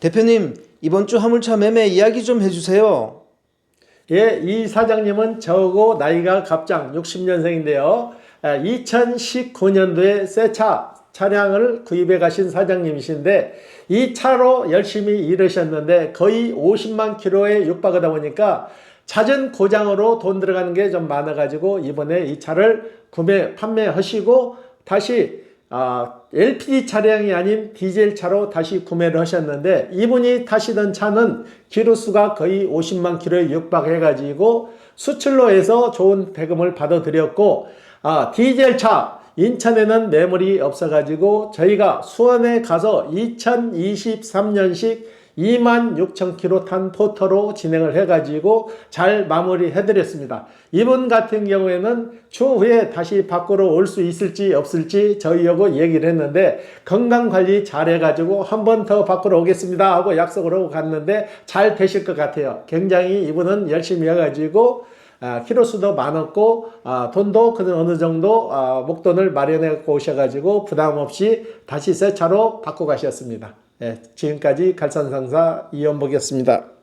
대표님, 이번 주 화물차 매매 이야기 좀 해주세요. 예, 이 사장님은 저하고 나이가 갑장 60년생인데요. 2019년도에 새 차 차량을 구입해 가신 사장님이신데 이 차로 열심히 일하셨는데 거의 50만 킬로에 육박하다 보니까 잦은 고장으로 돈 들어가는 게 좀 많아가지고 이번에 이 차를 구매 판매하시고 다시 아, LPG 차량이 아닌 디젤 차로 다시 구매를 하셨는데 이분이 타시던 차는 키로수가 거의 50만 킬로에 육박해가지고 수출로 해서 좋은 대금을 받아들였고 아, 디젤 차 인천에는 매물이 없어가지고 저희가 수원에 가서 2023년식 2만 6천 킬로 탄 포터로 진행을 해가지고 잘 마무리 해드렸습니다. 이분 같은 경우에는 추후에 다시 밖으로 올 수 있을지 없을지 저희하고 얘기를 했는데 건강관리 잘 해가지고 한 번 더 밖으로 오겠습니다 하고 약속을 하고 갔는데 잘 되실 것 같아요. 굉장히 이분은 열심히 해가지고 아, 키로수도 많았고 아, 돈도 그 어느 정도 아, 목돈을 마련해 오셔가지고 부담 없이 다시 새 차로 바꿔 가셨습니다. 예, 지금까지 갈산상사 이연복이었습니다.